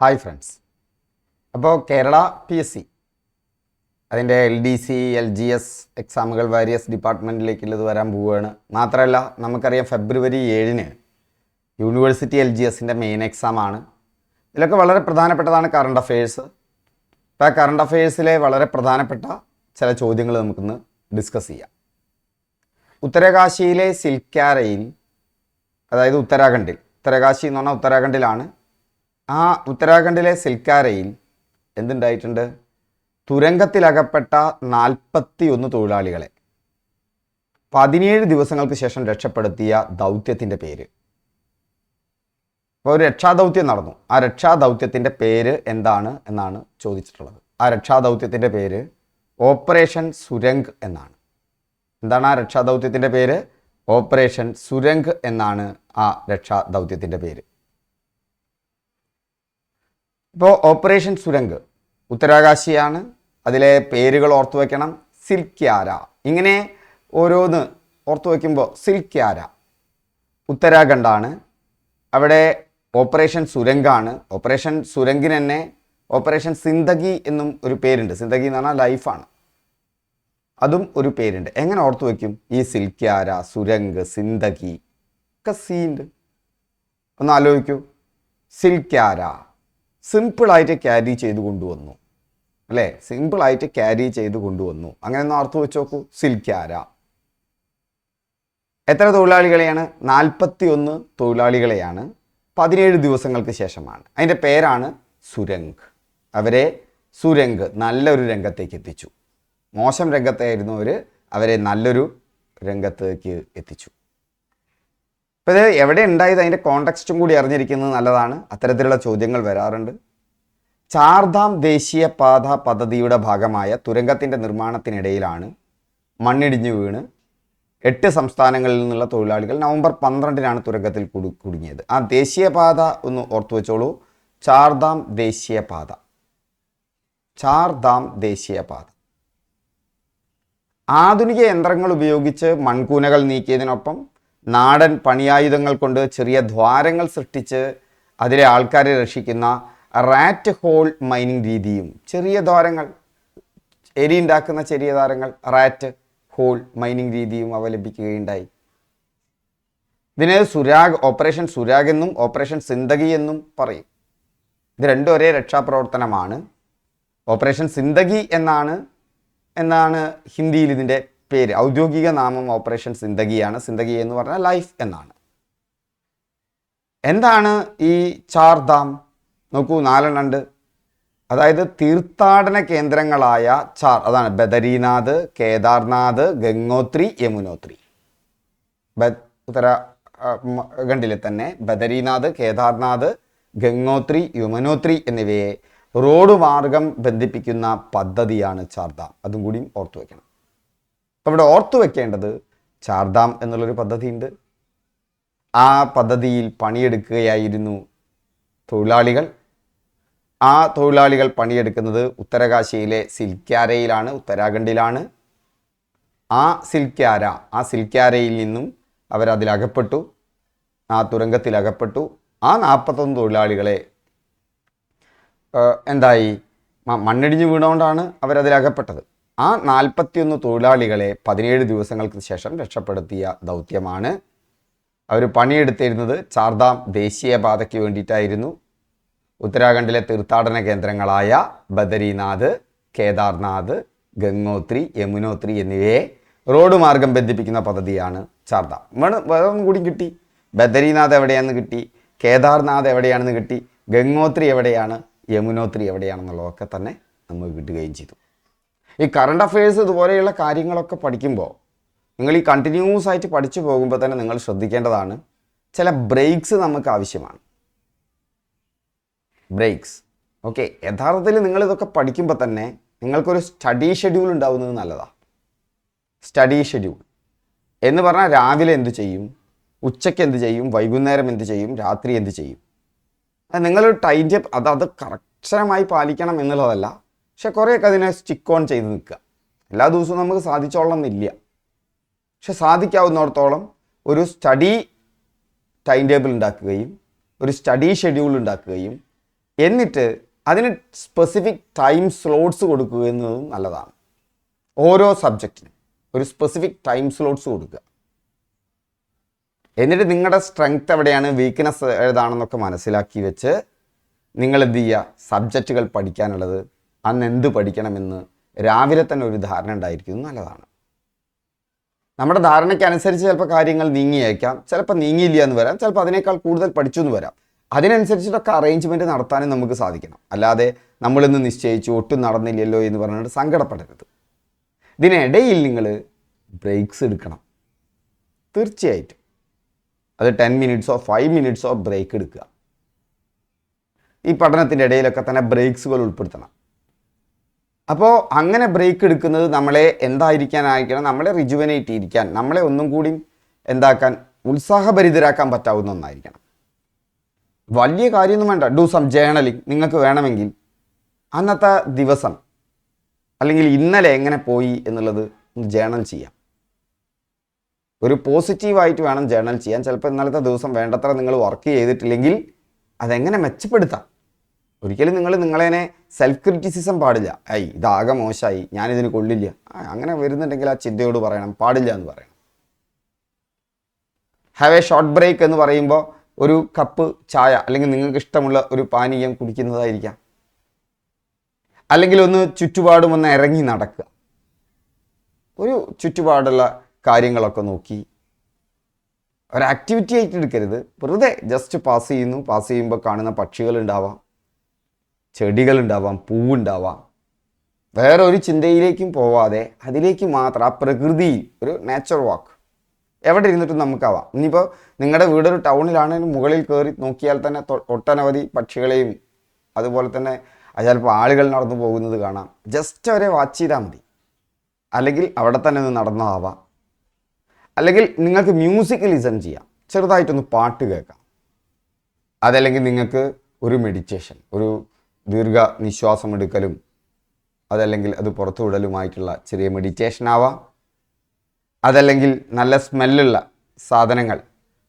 Hi friends അപ്പോൾ Kerala P S C അതിന്റെ L D C L G S എക്സാമുകൾ various ഡിപ്പാർട്ട്മെന്റിലേക്കുള്ളത് വരാൻ പോവുകയാണ്. മാത്രമല്ല നമുക്കറിയാം ഫെബ്രുവരി ഏഴിന് യൂണിവേഴ്സിറ്റി എൽ ജി എസിന്റെ മെയിൻ എക്സാമാണ് ഇതിലൊക്കെ വളരെ പ്രധാനപ്പെട്ടതാണ് കറണ്ട് അഫയേഴ്സ് അപ്പോൾ ആ കറണ്ട് അഫയേഴ്സിലെ വളരെ പ്രധാനപ്പെട്ട ചില ചോദ്യങ്ങൾ നമുക്കിന്ന് ഡിസ്കസ് ചെയ്യാം. ഉത്തരകാശിയിലെ സിൽക്കാരയിൽ അതായത് ഉത്തരാഖണ്ഡിൽ ഉത്തരകാശി എന്ന് പറഞ്ഞാൽ ഉത്തരാഖണ്ഡിലാണ് ആ ഉത്തരാഖണ്ഡിലെ സിൽക്കാരയിൽ എന്തുണ്ടായിട്ടുണ്ട്? തുരങ്കത്തിലകപ്പെട്ട നാൽപ്പത്തി ഒന്ന് തൊഴിലാളികളെ പതിനേഴ് ദിവസങ്ങൾക്ക് ശേഷം രക്ഷപ്പെടുത്തിയ ദൗത്യത്തിന്റെ പേര്. ഒരു രക്ഷാദൗത്യം നടന്നു. ആ രക്ഷാദൗത്യത്തിന്റെ പേര് എന്താണ് എന്നാണ് ചോദിച്ചിട്ടുള്ളത്. ആ രക്ഷാദൗത്യത്തിന്റെ പേര് ഓപ്പറേഷൻ സുരംഗ് എന്നാണ്. എന്താണ് ആ രക്ഷാദൗത്യത്തിന്റെ പേര്? ഓപ്പറേഷൻ സുരംഗ് എന്നാണ് ആ രക്ഷാദൗത്യത്തിന്റെ പേര്. ഇപ്പോൾ ഓപ്പറേഷൻ സുരംഗ് ഉത്തരാകാശിയാണ്. അതിലെ പേരുകൾ ഓർത്തു വയ്ക്കണം സിൽക്യാര. ഇങ്ങനെ ഓരോന്ന് ഓർത്തു വയ്ക്കുമ്പോൾ സിൽക്യാര. ഉത്തരാഖണ്ഡാണ്. അവിടെ ഓപ്പറേഷൻ സുരംഗാണ്. ഓപ്പറേഷൻ സുരംഗിന് തന്നെ ഓപ്പറേഷൻ സിന്ദഗി എന്നും ഒരു പേരുണ്ട്. സിന്ദഗി എന്ന് പറഞ്ഞാൽ ലൈഫാണ്. അതും ഒരു പേരുണ്ട്. എങ്ങനെ ഓർത്തു വയ്ക്കും ഈ സിൽക്യാര സുരംഗ് സിന്ദഗി ഒക്കെ സീണ്ട് ഒന്ന് ആലോചിക്കൂ. സിൽക്യാര. സിമ്പിളായിട്ട് ക്യാരി ചെയ്ത് കൊണ്ടുവന്നു. അല്ലേ? സിമ്പിളായിട്ട് ക്യാരി ചെയ്ത് കൊണ്ടുവന്നു. അങ്ങനെ ഒന്ന് ഓർത്ത് വെച്ച് നോക്കൂ സിൽക്യാര എത്ര തൊഴിലാളികളെയാണ്? നാൽപ്പത്തി ഒന്ന് തൊഴിലാളികളെയാണ്. പതിനേഴ് ദിവസങ്ങൾക്ക് ശേഷമാണ്. അതിന്റെ പേരാണ് സുരംഗ്. അവരെ സുരംഗ് നല്ലൊരു രംഗത്തേക്ക് എത്തിച്ചു. മോശം രംഗത്തായിരുന്നു അവർ അവരെ നല്ലൊരു രംഗത്തേക്ക് എത്തിച്ചു. അപ്പോൾ ഇത് എവിടെ ഉണ്ടായത് അതിന്റെ കോണ്ടക്സ്റ്റും കൂടി അറിഞ്ഞിരിക്കുന്നത് നല്ലതാണ്. അത്തരത്തിലുള്ള ചോദ്യങ്ങൾ വരാറുണ്ട്. ചാർധാം ദേശീയപാത പദ്ധതിയുടെ ഭാഗമായ തുരങ്കത്തിന്റെ നിർമ്മാണത്തിനിടയിലാണ് മണ്ണിടിഞ്ഞു വീണ് എട്ട് സംസ്ഥാനങ്ങളിൽ നിന്നുള്ള തൊഴിലാളികൾ നവംബർ പന്ത്രണ്ടിനാണ് തുരങ്കത്തിൽ കുടു കുടുങ്ങിയത്. ആ ദേശീയപാത ഒന്ന് ഓർത്തു വെച്ചോളൂ. ചാർധാം ദേശീയപാത ചാർധാം ദേശീയപാത ആധുനിക യന്ത്രങ്ങൾ ഉപയോഗിച്ച് മൺകൂനകൾ നീക്കിയതിനൊപ്പം നാടൻ പണിയായുധങ്ങൾ കൊണ്ട് ചെറിയ ദ്വാരങ്ങൾ സൃഷ്ടിച്ച് അതിലെ ആൾക്കാരെ രക്ഷിക്കുന്ന റാറ്റ് ഹോൾ മൈനിങ് രീതിയും ചെറിയ ദ്വാരങ്ങൾ എരി ഉണ്ടാക്കുന്ന ചെറിയ ദ്വാരങ്ങൾ റാറ്റ് ഹോൾ മൈനിങ് രീതിയും അവലംബിക്കുകയുണ്ടായി. ഇതിന് സുരാഗ് ഓപ്പറേഷൻ സുരാഗ് എന്നും ഓപ്പറേഷൻ സിന്ദഗി എന്നും പറയും. ഇത് രണ്ടും ഒരേ രക്ഷാപ്രവർത്തനമാണ്. ഓപ്പറേഷൻ സിന്ദഗി എന്നാണ് എന്നാണ് ഹിന്ദിയിൽ ഇതിന്റെ പേര്. ഔദ്യോഗിക നാമം ഓപ്പറേഷൻ സിന്ദഗിയാണ്. സിന്ദഗി എന്ന് പറഞ്ഞാൽ ലൈഫ് എന്നാണ്. എന്താണ് ഈ ചാർധാം നോക്കൂ നാലെണ്ണുണ്ട് അതായത് തീർത്ഥാടന കേന്ദ്രങ്ങളായ ചാർ. അതാണ് ബദരീനാഥ് കേദാർനാഥ് ഗംഗോത്രി യമുനോത്രി. ബ- ഉത്തരാഖണ്ഡിലെ തന്നെ ബദരീനാഥ് കേദാർനാഥ് ഗംഗോത്രി യമുനോത്രി എന്നിവയെ റോഡ് മാർഗം ബന്ധിപ്പിക്കുന്ന പദ്ധതിയാണ് ചാർധാം അതും കൂടിയും ഓർത്തു വെക്കണം. അപ്പോൾ ഇവിടെ ഓർത്തു വെക്കേണ്ടത് ചാർദാം എന്നുള്ളൊരു പദ്ധതിയുണ്ട്. ആ പദ്ധതിയിൽ പണിയെടുക്കുകയായിരുന്നു തൊഴിലാളികൾ. ആ തൊഴിലാളികൾ പണിയെടുക്കുന്നത് ഉത്തരകാശിയിലെ സിൽക്യാരയിലാണ് ഉത്തരാഖണ്ഡിലാണ്. ആ സിൽക്യാര ആ സിൽക്യാരയിൽ നിന്നും അവരതിലകപ്പെട്ടു. ആ തുരങ്കത്തിൽ അകപ്പെട്ടു ആ നാൽപ്പത്തൊന്ന് തൊഴിലാളികളെ എന്തായി? മണ്ണിടിഞ്ഞ് വീണുകൊണ്ടാണ് അവരതിലകപ്പെട്ടത്. ആ നാൽപ്പത്തിയൊന്ന് തൊഴിലാളികളെ പതിനേഴ് ദിവസങ്ങൾക്ക് ശേഷം രക്ഷപ്പെടുത്തിയ ദൗത്യമാണ്. അവർ പണിയെടുത്തിരുന്നത് ചാർദാം ദേശീയപാതയ്ക്ക് വേണ്ടിയിട്ടായിരുന്നു. ഉത്തരാഖണ്ഡിലെ തീർത്ഥാടന കേന്ദ്രങ്ങളായ ബദരീനാഥ് കേദാർനാഥ് ഗംഗോത്രി യമുനോത്രി എന്നിവയെ റോഡ് മാർഗം ബന്ധിപ്പിക്കുന്ന പദ്ധതിയാണ് ചാർദാം വേണം വേറെ ഒന്നും കൂടി കിട്ടി. ബദരീനാഥ് എവിടെയാണെന്ന് കിട്ടി കേദാർനാഥ് എവിടെയാണെന്ന് കിട്ടി ഗംഗോത്രി എവിടെയാണ് യമുനോത്രി എവിടെയാണെന്നുള്ളതൊക്കെ തന്നെ നമുക്ക് കിട്ടുകയും ചെയ്തു. ഈ കറണ്ട് അഫയേഴ്സ് ഇതുപോലെയുള്ള കാര്യങ്ങളൊക്കെ പഠിക്കുമ്പോൾ നിങ്ങൾ ഈ കണ്ടിന്യൂസ് ആയിട്ട് പഠിച്ചു പോകുമ്പോൾ തന്നെ നിങ്ങൾ ശ്രദ്ധിക്കേണ്ടതാണ് ചില ബ്രേക്സ് നമുക്ക് ആവശ്യമാണ്. ബ്രേക്സ് ഓക്കെ യഥാർത്ഥത്തിൽ നിങ്ങൾ ഇതൊക്കെ പഠിക്കുമ്പോൾ തന്നെ നിങ്ങൾക്കൊരു സ്റ്റഡി ഷെഡ്യൂൾ ഉണ്ടാവുന്നത് നല്ലതാണ് സ്റ്റഡി ഷെഡ്യൂൾ എന്ന് പറഞ്ഞാൽ രാവിലെ എന്ത് ചെയ്യും? ഉച്ചയ്ക്ക് എന്ത് ചെയ്യും? വൈകുന്നേരം എന്ത് ചെയ്യും? രാത്രി എന്ത് ചെയ്യും? നിങ്ങളൊരു ടൈം ടേബിൾ അത് അത് കറക്ഷനമായി പാലിക്കണം എന്നുള്ളതല്ല. പക്ഷെ കുറേയൊക്കെ അതിനെ സ്റ്റിക്ക് ഓൺ ചെയ്ത് നിൽക്കുക. എല്ലാ ദിവസവും നമുക്ക് സാധിച്ചോളണം എന്നില്ല പക്ഷെ സാധിക്കാവുന്നിടത്തോളം ഒരു സ്റ്റഡി ടൈം ടേബിൾ ഉണ്ടാക്കുകയും ഒരു സ്റ്റഡി ഷെഡ്യൂൾ ഉണ്ടാക്കുകയും എന്നിട്ട് അതിന് സ്പെസിഫിക് ടൈം സ്ലോട്ട്സ് കൊടുക്കുക എന്നതും നല്ലതാണ്. ഓരോ സബ്ജക്റ്റിനും ഒരു സ്പെസിഫിക് ടൈം സ്ലോട്ട്സ് കൊടുക്കുക. എന്നിട്ട് നിങ്ങളുടെ സ്ട്രെങ്ത് എവിടെയാണ് വീക്ക്നെസ് ഏതാണെന്നൊക്കെ മനസ്സിലാക്കി വെച്ച് നിങ്ങൾ എന്ത് ചെയ്യുക സബ്ജക്റ്റുകൾ പഠിക്കാനുള്ളത് അന്ന് എന്ത് പഠിക്കണമെന്ന് രാവിലെ തന്നെ ഒരു ധാരണ ഉണ്ടായിരിക്കുന്നത് നല്ലതാണ്. നമ്മുടെ ധാരണയ്ക്കനുസരിച്ച് ചിലപ്പോൾ കാര്യങ്ങൾ നീങ്ങിയേക്കാം ചിലപ്പോൾ നീങ്ങിയില്ല എന്ന് വരാം ചിലപ്പോൾ അതിനേക്കാൾ കൂടുതൽ പഠിച്ചു എന്ന് വരാം. അതിനനുസരിച്ചിട്ടൊക്കെ അറേഞ്ച്മെന്റ് നടത്താനും നമുക്ക് സാധിക്കണം. അല്ലാതെ നമ്മളിന്ന് നിശ്ചയിച്ചു ഒട്ടും നടന്നില്ലല്ലോ എന്ന് പറഞ്ഞിട്ട് സങ്കടപ്പെടരുത്. ഇതിനിടയിൽ നിങ്ങൾ ബ്രേക്സ് എടുക്കണം. തീർച്ചയായിട്ടും. അത് ടെൻ മിനിറ്റ്സോ ഫൈവ് മിനിറ്റ്സോ ബ്രേക്ക് എടുക്കുക. ഈ പഠനത്തിന്റെ ഇടയിലൊക്കെ തന്നെ ബ്രേക്സുകൾ ഉൾപ്പെടുത്തണം. അപ്പോൾ അങ്ങനെ ബ്രേക്ക് എടുക്കുന്നത് നമ്മളെ എന്തായിരിക്കാനായിരിക്കണം നമ്മളെ റിജുവനേറ്റ് ഇരിക്കാൻ നമ്മളെ ഒന്നും കൂടി എന്താക്കാൻ ഉത്സാഹഭരിതരാക്കാൻ പറ്റാവുന്ന ഒന്നായിരിക്കണം. വലിയ കാര്യമൊന്നും വേണ്ട. ഡു സം ജേണലിംഗ് നിങ്ങൾക്ക് വേണമെങ്കിൽ അന്നത്തെ ദിവസം അല്ലെങ്കിൽ ഇന്നലെ എങ്ങനെ പോയി എന്നുള്ളത് ജേണൽ ചെയ്യാം. ഒരു പോസിറ്റീവായിട്ട് വേണം ജേണൽ ചെയ്യാൻ. ചിലപ്പോൾ ഇന്നലത്തെ ദിവസം വേണ്ടത്ര നിങ്ങൾ വർക്ക് ചെയ്തിട്ടില്ലെങ്കിൽ അതെങ്ങനെ മെച്ചപ്പെടുത്താം? ഒരിക്കലും നിങ്ങൾ നിങ്ങളെന്നെ സെൽഫ് ക്രിറ്റിസിസം പാടില്ല. ഐ ഇതാകെ മോശമായി ഞാനിതിന് കൊള്ളില്ല. അങ്ങനെ വരുന്നുണ്ടെങ്കിൽ ആ ചിന്തയോട് പറയണം. പാടില്ല എന്ന് പറയണം. ഹാവ് എ ഷോർട്ട് ബ്രേക്ക് എന്ന് പറയുമ്പോൾ ഒരു കപ്പ് ചായ അല്ലെങ്കിൽ നിങ്ങൾക്ക് ഇഷ്ടമുള്ള ഒരു പാനീയം കുടിക്കുന്നതായിരിക്കാം. അല്ലെങ്കിൽ ഒന്ന് ചുറ്റുപാടും ഒന്ന് ഇറങ്ങി നടക്കുക. ഒരു ചുറ്റുപാടുള്ള കാര്യങ്ങളൊക്കെ നോക്കി. ഒരു ആക്ടിവിറ്റി ആയിട്ട് എടുക്കരുത്. വെറുതെ ജസ്റ്റ് പാസ് ചെയ്യുന്നു. പാസ് ചെയ്യുമ്പോൾ കാണുന്ന പക്ഷികൾ ഉണ്ടാവാം. ചെടികൾ ഉണ്ടാവാം പൂവുണ്ടാവാം. വേറെ ഒരു ചിന്തയിലേക്കും പോവാതെ അതിലേക്ക് മാത്രം ആ പ്രകൃതി ഒരു നേച്ചർ വാക്ക് എവിടെ ഇരുന്നിട്ടും നമുക്കാവാം. ഇനിയിപ്പോൾ നിങ്ങളുടെ വീടൊരു ടൗണിലാണെങ്കിൽ മുകളിൽ കയറി നോക്കിയാൽ തന്നെ ഒട്ടനവധി പക്ഷികളെയും അതുപോലെ തന്നെ ചിലപ്പോൾ ആളുകൾ നടന്നു പോകുന്നത് കാണാം. ജസ്റ്റ് അവരെ വാച്ച് ചെയ്താൽ മതി. അല്ലെങ്കിൽ അവിടെ തന്നെ ഒന്ന് നടന്നതാവാം. അല്ലെങ്കിൽ നിങ്ങൾക്ക് മ്യൂസിക് ലിസൺ ചെയ്യാം. ചെറുതായിട്ടൊന്ന് പാട്ട് കേൾക്കാം. അതല്ലെങ്കിൽ നിങ്ങൾക്ക് ഒരു മെഡിറ്റേഷൻ ഒരു ദീർഘ നിശ്വാസം എടുക്കലും അതല്ലെങ്കിൽ അത് പുറത്തു വിടലുമായിട്ടുള്ള ചെറിയ മെഡിറ്റേഷൻ ആവാം. അതല്ലെങ്കിൽ നല്ല സ്മെല്ലുള്ള സാധനങ്ങൾ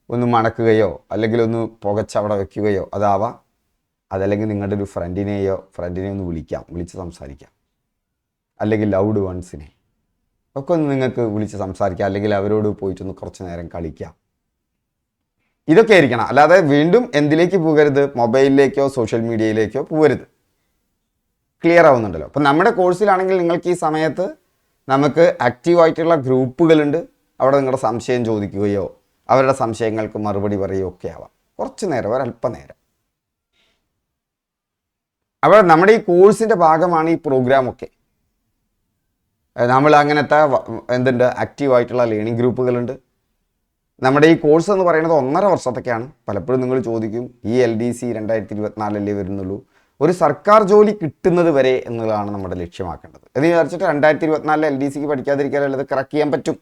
ഒന്ന് മണക്കുകയോ അല്ലെങ്കിൽ ഒന്ന് പുകച്ചവിടെ വയ്ക്കുകയോ അതാവാം. അതല്ലെങ്കിൽ നിങ്ങളുടെ ഒരു ഫ്രണ്ടിനെയോ ഫ്രണ്ടിനെ ഒന്ന് വിളിക്കാം വിളിച്ച് സംസാരിക്കാം. അല്ലെങ്കിൽ ലൗഡ് വൺസിനെ ഒക്കെ ഒന്ന് നിങ്ങൾക്ക് വിളിച്ച് സംസാരിക്കാം. അല്ലെങ്കിൽ അവരോട് പോയിട്ടൊന്ന് കുറച്ച് നേരം കളിക്കാം. ഇതൊക്കെ ആയിരിക്കണം. അല്ലാതെ വീണ്ടും എന്തിലേക്ക് പോകരുത്? മൊബൈലിലേക്കോ സോഷ്യൽ മീഡിയയിലേക്കോ പോകരുത്. ക്ലിയർ ആവുന്നുണ്ടല്ലോ. അപ്പം നമ്മുടെ കോഴ്സിലാണെങ്കിൽ നിങ്ങൾക്ക് ഈ സമയത്ത് നമുക്ക് ആക്റ്റീവായിട്ടുള്ള ഗ്രൂപ്പുകളുണ്ട്. അവിടെ നിങ്ങളുടെ സംശയം ചോദിക്കുകയോ അവരുടെ സംശയങ്ങൾക്ക് മറുപടി പറയുകയോ ഒക്കെ ആവാം. കുറച്ച് നേരം ഒരല്പനേരം അപ്പോൾ നമ്മുടെ ഈ കോഴ്സിന്റെ ഭാഗമാണ് ഈ പ്രോഗ്രാമൊക്കെ നമ്മൾ അങ്ങനത്തെ എന്തുണ്ട്? ആക്റ്റീവായിട്ടുള്ള ലേണിംഗ് ഗ്രൂപ്പുകളുണ്ട്. നമ്മുടെ ഈ കോഴ്സ് എന്ന് പറയുന്നത് ഒന്നര വർഷത്തൊക്കെയാണ് പലപ്പോഴും നിങ്ങൾ ചോദിക്കും ഈ എൽ ഡി സി രണ്ടായിരത്തി ഇരുപത്തിനാലല്ലേ വരുന്നുള്ളൂ? ഒരു സർക്കാർ ജോലി കിട്ടുന്നത് വരെ എന്നുള്ളതാണ് നമ്മുടെ ലക്ഷ്യമാക്കേണ്ടത്. എന്ന് വിചാരിച്ചിട്ട് രണ്ടായിരത്തി ഇരുപത്തിനാലിൽ എൽ ഡി സിക്ക് പഠിക്കാതിരിക്കാനല്ല അത് കറക്റ്റ് ചെയ്യാൻ പറ്റും.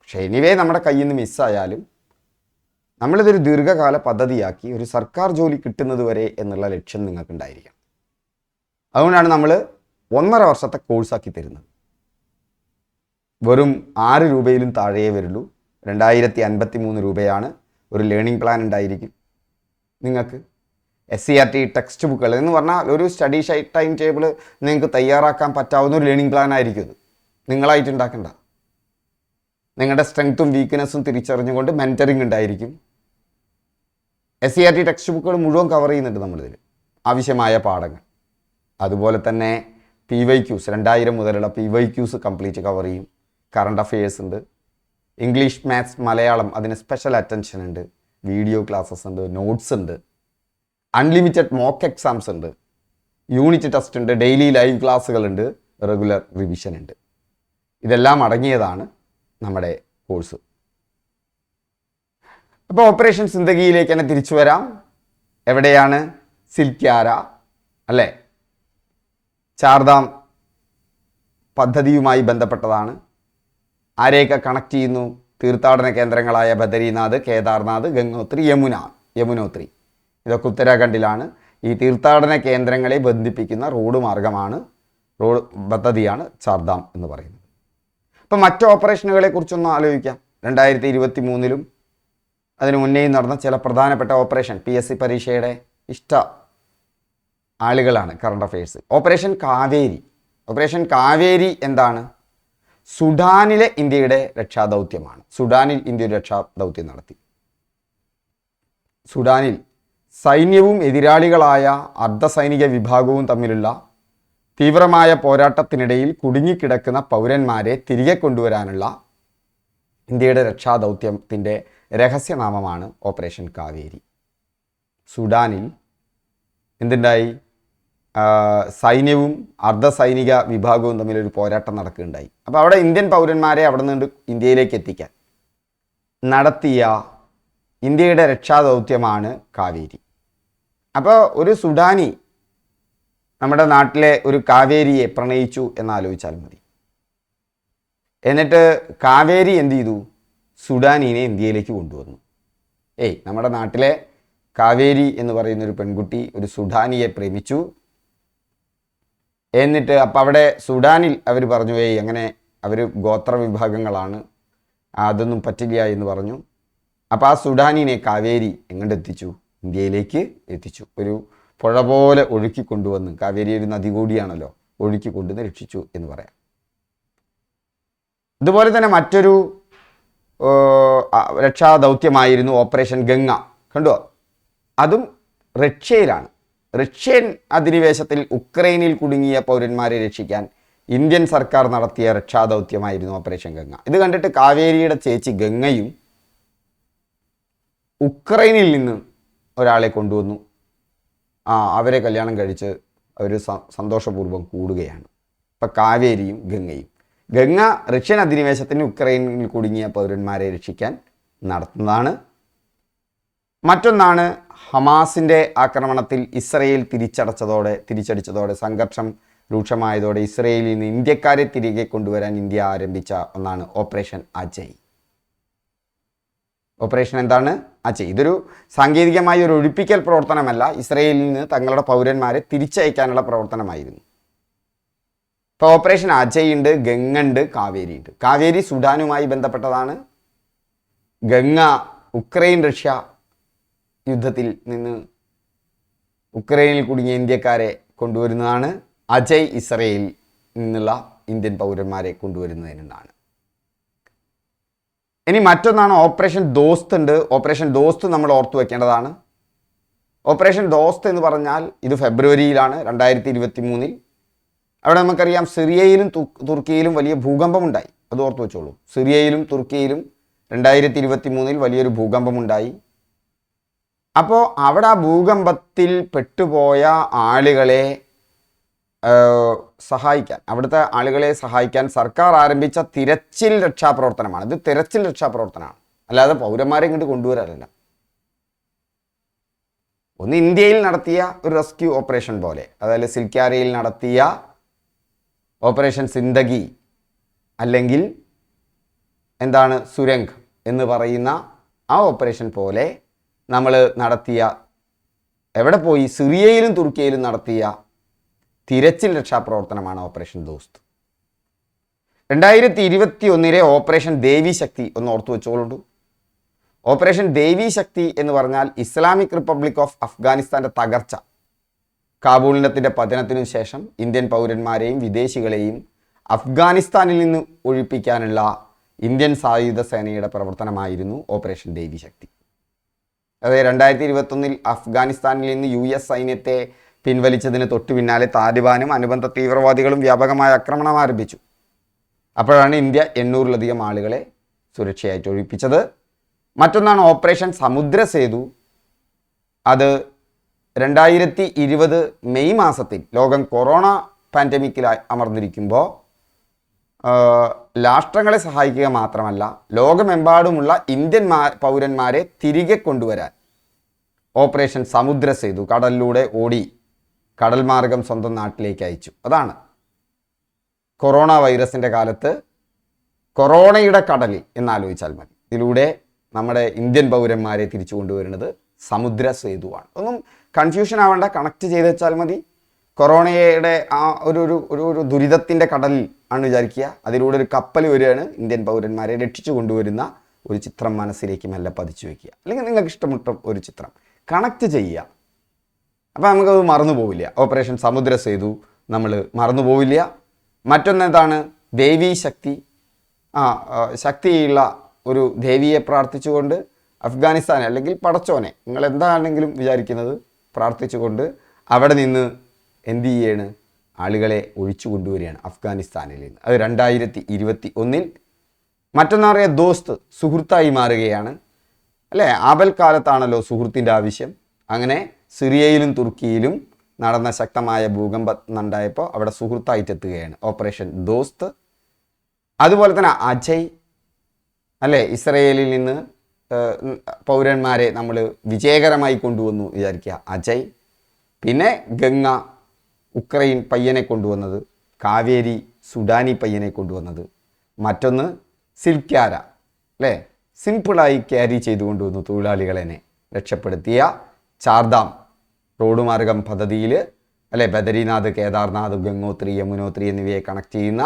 പക്ഷേ എനിവേ നമ്മുടെ കയ്യിൽ നിന്ന് മിസ്സായാലും നമ്മളിതൊരു ദീർഘകാല പദ്ധതിയാക്കി ഒരു സർക്കാർ ജോലി കിട്ടുന്നത് വരെ എന്നുള്ള ലക്ഷ്യം നിങ്ങൾക്ക് ഉണ്ടായിരിക്കണം അതുകൊണ്ടാണ് നമ്മൾ ഒന്നര വർഷത്തെ കോഴ്സാക്കി തരുന്നത്. വെറും ആറ് രൂപയിലും താഴെയേ വരുള്ളൂ. രണ്ടായിരത്തി അൻപത്തി മൂന്ന് രൂപയാണ് ഒരു ലേണിംഗ് പ്ലാൻ ഉണ്ടായിരിക്കും. നിങ്ങൾക്ക് S C R T text ബുക്കുകൾ എന്ന് പറഞ്ഞാൽ ഒരു സ്റ്റഡി ടൈം ടേബിൾ നിങ്ങൾക്ക് തയ്യാറാക്കാൻ പറ്റാവുന്ന ഒരു ലേണിംഗ് പ്ലാൻ ആയിരിക്കും ഇത്. നിങ്ങളായിട്ട് ഉണ്ടാക്കണ്ട. നിങ്ങളുടെ സ്ട്രെങ്ത്തും വീക്ക്നെസ്സും തിരിച്ചറിഞ്ഞുകൊണ്ട് മെന്ററിങ് ഉണ്ടായിരിക്കും. S C R T text ബുക്കുകൾ മുഴുവൻ കവർ ചെയ്യുന്നുണ്ട് നമ്മളിതിൽ. ആവശ്യമായ പാഠങ്ങൾ. അതുപോലെ തന്നെ പി വൈ ക്യൂസ് രണ്ടായിരം മുതലുള്ള P Y Qs complete cover ചെയ്യും. കറണ്ട് അഫയേഴ്സ് ഉണ്ട്. ഇംഗ്ലീഷ് മാത്സ് മലയാളം അതിന് സ്പെഷ്യൽ അറ്റൻഷൻ ഉണ്ട്. വീഡിയോ ക്ലാസ്സസ് ഉണ്ട് നോട്ട്സ് ഉണ്ട്. അൺലിമിറ്റഡ് മോക്ക് എക്സാംസ് ഉണ്ട്. യൂണിറ്റ് ടെസ്റ്റ് ഉണ്ട് ഡെയിലി ലൈവ് ക്ലാസ്സുകളുണ്ട് റെഗുലർ റിവിഷൻ ഉണ്ട്. ഇതെല്ലാം അടങ്ങിയതാണ് നമ്മുടെ കോഴ്സ് അപ്പോൾ ഓപ്പറേഷൻ സിന്ദഗിയിലേക്ക് തന്നെ തിരിച്ചു വരാം. എവിടെയാണ്? സിൽക്യാര അല്ലേ? ചാർദാം പദ്ധതിയുമായി ബന്ധപ്പെട്ടതാണ്. ആരെയൊക്കെ കണക്ട് ചെയ്യുന്നു? തീർത്ഥാടന കേന്ദ്രങ്ങളായ ബദരീനാഥ് കേദാർനാഥ് ഗംഗോത്രി യമുന യമുനോത്രി. ഇതൊക്കെ ഉത്തരാഖണ്ഡിലാണ്. ഈ തീർത്ഥാടന കേന്ദ്രങ്ങളെ ബന്ധിപ്പിക്കുന്ന റോഡ് മാർഗമാണ് റോഡ് പദ്ധതിയാണ് ചാർദാം എന്ന് പറയുന്നത്. ഇപ്പം മറ്റ് ഓപ്പറേഷനുകളെ കുറിച്ചൊന്ന് ആലോചിക്കാം. രണ്ടായിരത്തി ഇരുപത്തി മൂന്നിലും അതിന് മുന്നേയും നടന്ന ചില പ്രധാനപ്പെട്ട ഓപ്പറേഷൻ പി എസ് സി പരീക്ഷയുടെ ഇഷ്ട ആളുകളാണ് current affairs operation Kaveri. Operation Kaveri എന്താണ്? സുഡാനിലെ ഇന്ത്യയുടെ രക്ഷാദൗത്യമാണ്. സുഡാനിൽ ഇന്ത്യ രക്ഷാദൗത്യം നടത്തി. സുഡാനിൽ സൈന്യവും എതിരാളികളായ അർദ്ധസൈനിക വിഭാഗവും തമ്മിലുള്ള തീവ്രമായ പോരാട്ടത്തിനിടയിൽ കുടുങ്ങിക്കിടക്കുന്ന പൗരന്മാരെ തിരികെ കൊണ്ടുവരാനുള്ള ഇന്ത്യയുടെ രക്ഷാദൗത്യത്തിന്റെ രഹസ്യനാമമാണ് ഓപ്പറേഷൻ കാവേരി. സുഡാനിൽ എന്തുണ്ടായി? സൈന്യവും അർദ്ധസൈനിക വിഭാഗവും തമ്മിലൊരു പോരാട്ടം നടക്കുകയുണ്ടായി. അപ്പോൾ അവിടെ ഇന്ത്യൻ പൗരന്മാരെ അവിടെ നിന്ന് ഇന്ത്യയിലേക്ക് എത്തിക്കാൻ നടത്തിയ ഇന്ത്യയുടെ രക്ഷാദൗത്യമാണ് കാവേരി. അപ്പോൾ ഒരു സുഡാനി നമ്മുടെ നാട്ടിലെ ഒരു കാവേരിയെ പ്രണയിച്ചു എന്നാലോചിച്ചാൽ മതി. എന്നിട്ട് കാവേരി എന്ത് ചെയ്തു? സുഡാനിനെ ഇന്ത്യയിലേക്ക് കൊണ്ടുവന്നു. ഏയ് നമ്മുടെ നാട്ടിലെ കാവേരി എന്ന് പറയുന്ന ഒരു പെൺകുട്ടി ഒരു സുഡാനിയെ പ്രേമിച്ചു. എന്നിട്ട് അപ്പം അവിടെ സുഡാനിൽ അവർ പറഞ്ഞു ഏയ് അങ്ങനെ അവർ ഗോത്ര വിഭാഗങ്ങളാണ്. അതൊന്നും പറ്റില്ല എന്ന് പറഞ്ഞു. അപ്പോൾ ആ സുഡാനിനെ കാവേരി എങ്ങോട്ട് എത്തിച്ചു? ഇന്ത്യയിലേക്ക് എത്തിച്ചു. ഒരു പുഴ പോലെ ഒഴുക്കി കൊണ്ടുവന്ന് കാവേരി ഒരു നദി കൂടിയാണല്ലോ ഒഴുക്കി കൊണ്ടുവന്ന് രക്ഷിച്ചു എന്ന് പറയാം. ഇതുപോലെ തന്നെ മറ്റൊരു രക്ഷാദൗത്യമായിരുന്നു ഓപ്പറേഷൻ ഗംഗ. കണ്ടോ? അതും റഷ്യയിലാണ്. റഷ്യൻ അധിനിവേശത്തിൽ ഉക്രൈനിൽ കുടുങ്ങിയ പൗരന്മാരെ രക്ഷിക്കാൻ ഇന്ത്യൻ സർക്കാർ നടത്തിയ രക്ഷാദൗത്യമായിരുന്നു ഓപ്പറേഷൻ ഗംഗ. ഇത് കണ്ടിട്ട് കാവേരിയുടെ ചേച്ചി ഗംഗയും ഉക്രൈനിൽ നിന്ന് ഒരാളെ കൊണ്ടുവന്നു. ആ അവരെ കല്യാണം കഴിച്ച് അവർ സന്തോഷപൂർവം കൂടുകയാണ്. ഇപ്പം കാവേരിയും ഗംഗയും. ഗംഗ റഷ്യൻ അധിനിവേശത്തിന് ഉക്രൈനിൽ കുടുങ്ങിയ പൗരന്മാരെ രക്ഷിക്കാൻ നടത്തുന്നതാണ് മറ്റൊന്നാണ് ഹമാസിന്റെ ആക്രമണത്തിൽ ഇസ്രയേൽ തിരിച്ചടച്ചതോടെ തിരിച്ചടിച്ചതോടെ സംഘർഷം രൂക്ഷമായതോടെ ഇസ്രയേലിൽ നിന്ന് ഇന്ത്യക്കാരെ തിരികെ കൊണ്ടുവരാൻ ഇന്ത്യ ആരംഭിച്ച ഒന്നാണ് ഓപ്പറേഷൻ അജയ്. ഓപ്പറേഷൻ എന്താണ്? അജയ്. ഇതൊരു സാങ്കേതികമായ ഒരു ഒഴിപ്പിക്കൽ പ്രവർത്തനമല്ല. ഇസ്രയേലിൽ നിന്ന് തങ്ങളുടെ പൗരന്മാരെ തിരിച്ചയക്കാനുള്ള പ്രവർത്തനമായിരുന്നു. ഇപ്പോൾ ഓപ്പറേഷൻ അജയ് ഉണ്ട് ഗംഗ ഉണ്ട് കാവേരി ഉണ്ട്. കാവേരി സുഡാനുമായി ബന്ധപ്പെട്ടതാണ്. ഗംഗ ഉക്രൈൻ റഷ്യ യുദ്ധത്തിൽ നിന്ന് ഉക്രൈനിൽ കുടുങ്ങിയ ഇന്ത്യക്കാരെ കൊണ്ടുവരുന്നതാണ് അജയ് ഇസ്രയേൽ നിന്നുള്ള ഇന്ത്യൻ പൗരന്മാരെ കൊണ്ടുവരുന്നതിനാണ്. ഇനി മറ്റൊന്നാണ് ഓപ്പറേഷൻ ദോസ്ത് ഉണ്ട്. ഓപ്പറേഷൻ ദോസ്ത് നമ്മൾ ഓർത്തു വെക്കേണ്ടതാണ്. ഓപ്പറേഷൻ ദോസ്ത് എന്ന് പറഞ്ഞാൽ ഇത് ഫെബ്രുവരിയിലാണ് രണ്ടായിരത്തി ഇരുപത്തി മൂന്നിൽ അവിടെ നമുക്കറിയാം സിറിയയിലും തുർക്കിയിലും വലിയ ഭൂകമ്പമുണ്ടായി. അത് ഓർത്തു വെച്ചോളൂ. സിറിയയിലും തുർക്കിയിലും രണ്ടായിരത്തി ഇരുപത്തി മൂന്നിൽ വലിയൊരു ഭൂകമ്പമുണ്ടായി. അപ്പോൾ അവിടെ ഭൂകമ്പത്തിൽ പെട്ടുപോയ ആളുകളെ സഹായിക്കാൻ അവിടുത്തെ ആളുകളെ സഹായിക്കാൻ സർക്കാർ ആരംഭിച്ച തിരച്ചിൽ രക്ഷാപ്രവർത്തനമാണ്. ഇത് തിരച്ചിൽ രക്ഷാപ്രവർത്തനമാണ്. അല്ലാതെ പൗരന്മാരെ ഇങ്ങോട്ട് കൊണ്ടുവരാറില്ല. ഒന്ന് ഇന്ത്യയിൽ നടത്തിയ ഒരു റെസ്ക്യൂ ഓപ്പറേഷൻ പോലെ അതായത് സിൽക്കാരയിൽ നടത്തിയ ഓപ്പറേഷൻ സിന്ദഗി അല്ലെങ്കിൽ എന്താണ് സുരംഗ് എന്ന് പറയുന്ന ആ ഓപ്പറേഷൻ പോലെ നമ്മൾ നടത്തിയ എവിടെ പോയി? സിറിയയിലും തുർക്കിയയിലും നടത്തിയ തിരച്ചിൽ രക്ഷാപ്രവർത്തനമാണ് ഓപ്പറേഷൻ ദോസ്ത്. രണ്ടായിരത്തി ഇരുപത്തി ഒന്നിലെ ഓപ്പറേഷൻ ദേവി ശക്തി ഒന്ന് ഓർത്തു വെച്ചോളൂ ഓപ്പറേഷൻ ദേവി ശക്തി എന്ന് പറഞ്ഞാൽ ഇസ്ലാമിക് റിപ്പബ്ലിക് ഓഫ് അഫ്ഗാനിസ്ഥാന്റെ തകർച്ച. കാബൂളിനത്തിന്റെ പതനത്തിനു ശേഷം ഇന്ത്യൻ പൗരന്മാരെയും വിദേശികളെയും അഫ്ഗാനിസ്ഥാനിൽ നിന്ന് ഒഴിപ്പിക്കാനുള്ള ഇന്ത്യൻ സായുധ സേനയുടെ പ്രവർത്തനമായിരുന്നു ഓപ്പറേഷൻ ദേവി ശക്തി. അതായത് രണ്ടായിരത്തി ഇരുപത്തൊന്നിൽ അഫ്ഗാനിസ്ഥാനിൽ നിന്ന് യു എസ് സൈന്യത്തെ പിൻവലിച്ചതിന് തൊട്ടു പിന്നാലെ താലിബാനും അനുബന്ധ തീവ്രവാദികളും വ്യാപകമായ ആക്രമണം ആരംഭിച്ചു. അപ്പോഴാണ് ഇന്ത്യ എണ്ണൂറിലധികം ആളുകളെ സുരക്ഷയായിട്ട് ഒഴിപ്പിച്ചത്. മറ്റൊന്നാണ് ഓപ്പറേഷൻ സമുദ്ര സേതു. അത് രണ്ടായിരത്തി ഇരുപത് മെയ് മാസത്തിൽ ലോകം കൊറോണ പാൻഡമിക്കിൽ അമർന്നിരിക്കുമ്പോൾ രാഷ്ട്രങ്ങളെ സഹായിക്കുക മാത്രമല്ല ലോകമെമ്പാടുമുള്ള ഇന്ത്യൻ പൗരന്മാരെ തിരികെ കൊണ്ടുവരാൻ ഓപ്പറേഷൻ സമുദ്ര സേതു കടലിലൂടെ ഓടി കടൽ മാർഗം സ്വന്തം നാട്ടിലേക്ക് അയച്ചു. അതാണ് കൊറോണ വൈറസിന്റെ കാലത്ത് കൊറോണയുടെ കടലിൽ എന്നാലോചിച്ചാൽ മതി. ഇതിലൂടെ നമ്മുടെ ഇന്ത്യൻ പൗരന്മാരെ തിരിച്ചു കൊണ്ടുവരുന്നത് സമുദ്ര സേതുവാണ്. ഒന്നും കൺഫ്യൂഷൻ ആവേണ്ട കണക്ട് ചെയ്ത് വെച്ചാൽ മതി. കൊറോണയുടെ ആ ഒരു ഒരു ഒരു ഒരു ദുരിതത്തിന്റെ കടലിൽ ആണ് വിചാരിക്കുക. അതിലൂടെ ഒരു കപ്പൽ വരികയാണ്. ഇന്ത്യൻ പൗരന്മാരെ രക്ഷിച്ചു കൊണ്ടുവരുന്ന ഒരു ചിത്രം മനസ്സിലേക്ക് മെല്ലെ പതിച്ചു വയ്ക്കുക. അല്ലെങ്കിൽ നിങ്ങൾക്ക് ഇഷ്ടമുട്ട ഒരു ചിത്രം. കണക്ട് ചെയ്യുക. അപ്പോൾ നമുക്കത് മറന്നു പോവില്ല. ഓപ്പറേഷൻ സമുദ്ര സേതു നമ്മൾ മറന്നു പോവില്ല. മറ്റൊന്നെന്താണ്? ദേവീ ശക്തി. ആ, ശക്തിയുള്ള ഒരു ദേവിയെ പ്രാർത്ഥിച്ചുകൊണ്ട് അഫ്ഗാനിസ്ഥാനെ അല്ലെങ്കിൽ പടച്ചോനെ നിങ്ങൾ എന്താണെങ്കിലും വിചാരിക്കുന്നത് പ്രാർത്ഥിച്ചുകൊണ്ട് അവിടെ നിന്ന് എന്ത് ചെയ്യാണ്? ആളുകളെ ഒഴിച്ചു കൊണ്ടുവരികയാണ് അഫ്ഗാനിസ്ഥാനിൽ നിന്ന് അത് രണ്ടായിരത്തി ഇരുപത്തി ഒന്നിൽ മറ്റൊന്നാ പറയുക ദോസ്ത് സുഹൃത്തായി മാറുകയാണ്. അല്ലേ? ആപൽക്കാലത്താണല്ലോ സുഹൃത്തിന്റെ ആവശ്യം. അങ്ങനെ സിറിയയിലും തുർക്കിയിലും നടന്ന ശക്തമായ ഭൂകമ്പം ഉണ്ടായപ്പോൾ അവിടെ സുഹൃത്തായിട്ടെത്തുകയാണ്. ഓപ്പറേഷൻ ദോസ്ത്. അതുപോലെ തന്നെ അജയ്. അല്ലേ? ഇസ്രയേലിൽ നിന്ന് പൗരന്മാരെ നമ്മൾ വിജയകരമായി കൊണ്ടുവന്നു വിചാരിക്കുക. അജയ്. പിന്നെ ഗംഗ. ഉക്രൈൻ പയ്യനെ കൊണ്ടുവന്നത് കാവേരി സുഡാനി പയ്യനെ കൊണ്ടുവന്നത്. മറ്റൊന്ന് സിൽക്യാര അല്ലേ? സിമ്പിളായി ക്യാരി ചെയ്തു കൊണ്ടുവന്നു തൊഴിലാളികളെ രക്ഷപ്പെടുത്തിയ ചാർദാം റോഡ് മാർഗം പദ്ധതിയിൽ അല്ലെ? ബദരീനാഥ് കേദാർനാഥ് ഗംഗോത്രി യമുനോത്രി എന്നിവയെ കണക്ട് ചെയ്യുന്ന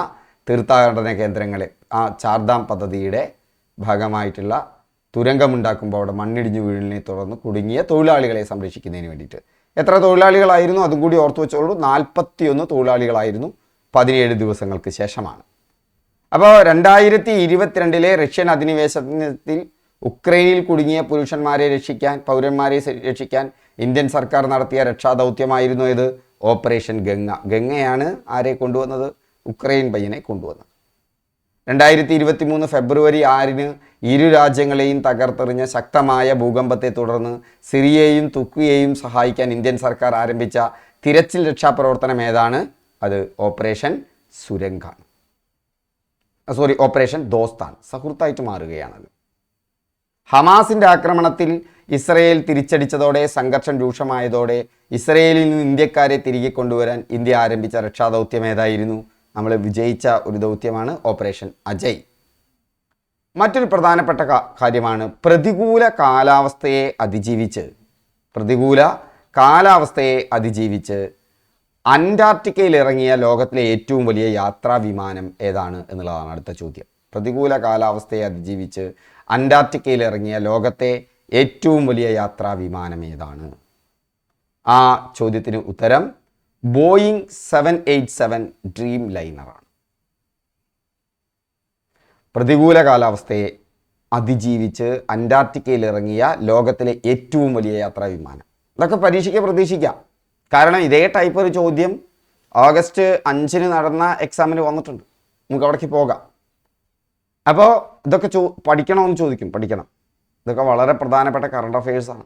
തീർത്ഥാടന കേന്ദ്രങ്ങളെ. ആ ചാർദാം പദ്ധതിയുടെ ഭാഗമായിട്ടുള്ള തുരങ്കമുണ്ടാക്കുമ്പോൾ അവിടെ മണ്ണിടിഞ്ഞു വീഴിനെ തുടർന്ന് കുടുങ്ങിയ തൊഴിലാളികളെ സംരക്ഷിക്കുന്നതിന് വേണ്ടിയിട്ട്. എത്ര തൊഴിലാളികളായിരുന്നു? അതും കൂടി ഓർത്തു വെച്ചോളൂ. നാൽപ്പത്തിയൊന്ന് തൊഴിലാളികളായിരുന്നു പതിനേഴ് ദിവസങ്ങൾക്ക് ശേഷമാണ്. അപ്പോൾ രണ്ടായിരത്തി ഇരുപത്തിരണ്ടിലെ റഷ്യൻ അധിനിവേശത്തിൽ ഉക്രൈനിൽ കുടുങ്ങിയ പുരുഷന്മാരെ രക്ഷിക്കാൻ പൗരന്മാരെ രക്ഷിക്കാൻ ഇന്ത്യൻ സർക്കാർ നടത്തിയ രക്ഷാദൗത്യമായിരുന്നു ഇത് ഓപ്പറേഷൻ ഗംഗ. ഗംഗയാണ് ആരെ കൊണ്ടുവന്നത്? ഉക്രൈൻ പയ്യനെ കൊണ്ടുവന്നത്. രണ്ടായിരത്തി ഇരുപത്തി മൂന്ന് ഫെബ്രുവരി ആറിന് ഇരു രാജ്യങ്ങളെയും തകർത്തെറിഞ്ഞ ശക്തമായ ഭൂകമ്പത്തെ തുടർന്ന് സിറിയയെയും തുക്കിയെയും സഹായിക്കാൻ ഇന്ത്യൻ സർക്കാർ ആരംഭിച്ച തിരച്ചിൽ രക്ഷാപ്രവർത്തനം ഏതാണ്? അത് ഓപ്പറേഷൻ സുരങ്കാണ് സോറി ഓപ്പറേഷൻ ദോസ്താൻ. സുഹൃത്തായിട്ട് മാറുകയാണത്. ഹമാസിന്റെ ആക്രമണത്തിൽ ഇസ്രയേൽ തിരിച്ചടിച്ചതോടെ സംഘർഷം രൂക്ഷമായതോടെ ഇസ്രയേലിൽ നിന്ന് ഇന്ത്യക്കാരെ തിരികെ കൊണ്ടുവരാൻ ഇന്ത്യ ആരംഭിച്ച രക്ഷാദൗത്യം ഏതായിരുന്നു? നമ്മൾ വിജയിച്ച ഒരു ദൗത്യമാണ് ഓപ്പറേഷൻ അജയ്. മറ്റൊരു പ്രധാനപ്പെട്ട കാര്യമാണ് പ്രതികൂല കാലാവസ്ഥയെ അതിജീവിച്ച്. പ്രതികൂല കാലാവസ്ഥയെ അതിജീവിച്ച് അന്റാർട്ടിക്കയിൽ ഇറങ്ങിയ ലോകത്തിലെ ഏറ്റവും വലിയ യാത്രാ വിമാനം ഏതാണ് എന്നുള്ളതാണ് അടുത്ത ചോദ്യം. പ്രതികൂല കാലാവസ്ഥയെ അതിജീവിച്ച് അന്റാർട്ടിക്കയിൽ ഇറങ്ങിയ ലോകത്തെ ഏറ്റവും വലിയ യാത്രാ വിമാനം ഏതാണ്? ആ ചോദ്യത്തിന് ഉത്തരം Boeing seven eight seven dream ലൈനറാണ് പ്രതികൂല കാലാവസ്ഥയെ അതിജീവിച്ച് അന്റാർട്ടിക്കയിൽ ഇറങ്ങിയ ലോകത്തിലെ ഏറ്റവും വലിയ യാത്രാ വിമാനം. ഇതൊക്കെ പരീക്ഷയ്ക്ക് പ്രതീക്ഷിക്കാം. കാരണം ഇതേ ടൈപ്പ് ഒരു ചോദ്യം ഓഗസ്റ്റ് അഞ്ചിന് നടന്ന എക്സാമിന് വന്നിട്ടുണ്ട്. നമുക്ക് അവിടേക്ക് പോകാം. അപ്പോൾ ഇതൊക്കെ ചോ പഠിക്കണമെന്ന് ചോദിക്കും. പഠിക്കണം. ഇതൊക്കെ വളരെ പ്രധാനപ്പെട്ട കറണ്ട് അഫയേഴ്സാണ്